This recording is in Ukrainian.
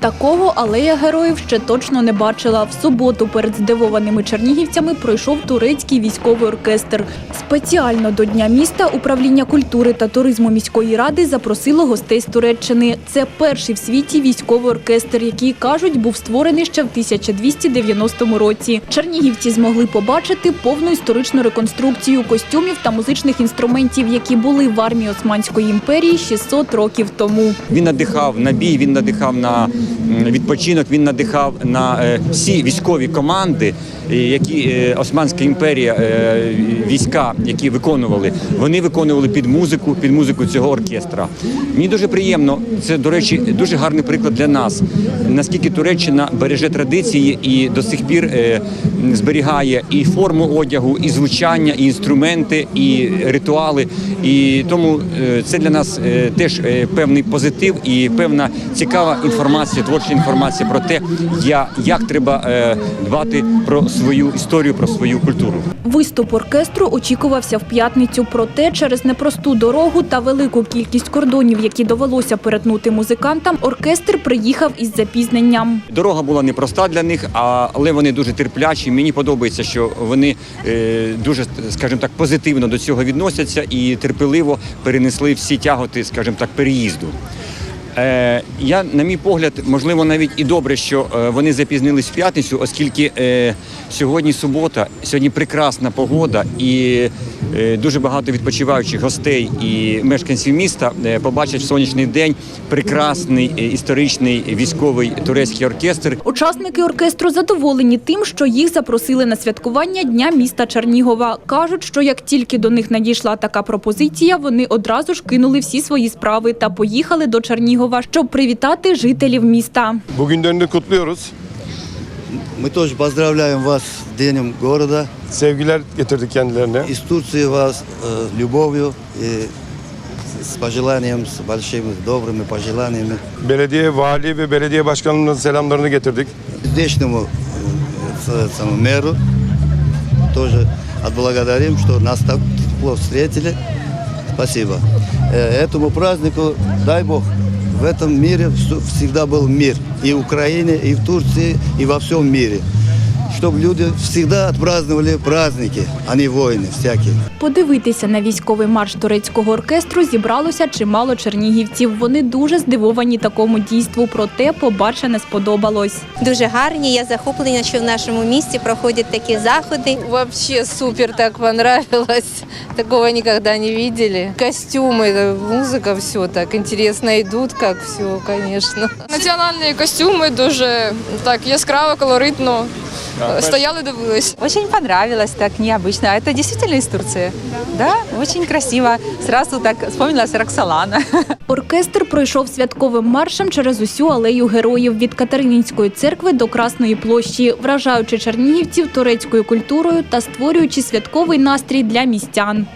Такого алея героїв ще точно не бачила. В суботу перед здивованими чернігівцями пройшов турецький військовий оркестр. Спеціально до Дня міста управління культури та туризму міської ради запросило гостей з Туреччини. Це перший в світі військовий оркестр, який кажуть був створений ще в 1290 році. Чернігівці змогли побачити повну історичну реконструкцію костюмів та музичних інструментів, які були в армії Османської імперії 600 років тому. Він надихав на бій, він надихав на відпочинок, він надихав на е, всі військові команди, які е, Османська імперія, е, війська, які виконували, вони виконували під музику, під музику цього оркестра. Мені дуже приємно. Це, до речі, дуже гарний приклад для нас. Наскільки Туреччина береже традиції і до сих пір е, зберігає і форму одягу, і звучання, і інструменти, і ритуали. І тому е, це для нас е, теж е, певний позитив і певна цікава інформація, творча інформація про те, як треба е, дбати про свою історію, про свою культуру. Виступ оркестру очікувався в п'ятницю. Проте через непросту дорогу та велику кількість кордонів, які довелося перетнути музикантам, оркестр приїхав із запізненням. Дорога була непроста для них, але вони дуже терплячі. Мені подобається, що вони е, дуже, скажімо так, позитивно до цього відносяться і терпеливо перенесли всі тяготи, скажімо так, переїзду. Е, я, на мій погляд, можливо, навіть і добре, що е, вони запізнились в п'ятницю, оскільки е, сьогодні субота, сьогодні прекрасна погода, і дуже багато відпочиваючих гостей і мешканців міста е, побачать в сонячний день прекрасний е, історичний військовий турецький оркестр. Учасники оркестру задоволені тим, що їх запросили на святкування Дня міста Чернігова. Кажуть, що як тільки до них надійшла така пропозиція, вони одразу ж кинули всі свої справи та поїхали до Чернігова, щоб привітати жителів міста. Bugün dönünü kutluyoruz. Мы тоже поздравляем вас с Днем города. Sevgiler getirdik kendilerine. Из Турции вас э, любовью и с пожеланием, с большими добрыми пожеланиями. Belediye, vali ve belediye başkanımızın selamlarını getirdik. Здешнему э, с- самому мэру тоже отблагодарим, что нас так тепло встретили. Спасибо. Э, Этому празднику, дай Бог, в этом мире всегда был мир. И в Украине, и в Турции, и во всем мире Чтобы люди всегда отпраздновали праздники, а не войны всякие. Подивитися на військовий марш турецького оркестру зібралося чимало чернігівців. Вони дуже здивовані такому дійству, проте побачене сподобалось. Дуже гарні. Я захоплена, що в нашому місті проходять такі заходи. Вообще супер так понравилось. Такого никогда не видели. Костюмы, музыка, все так интересно идут, как все, конечно. Національні костюми дуже так яскраво, колоритно. Стояли, дивились. Очень понравилось, так необычно. А Это действительно из Турции? Да, очень красиво. Сразу так вспомнилась Роксолана. Оркестр пройшов святковим маршем через усю алею героїв від Катерининської церкви до Красної площі, вражаючи чернігівців турецькою культурою та створюючи святковий настрій для містян.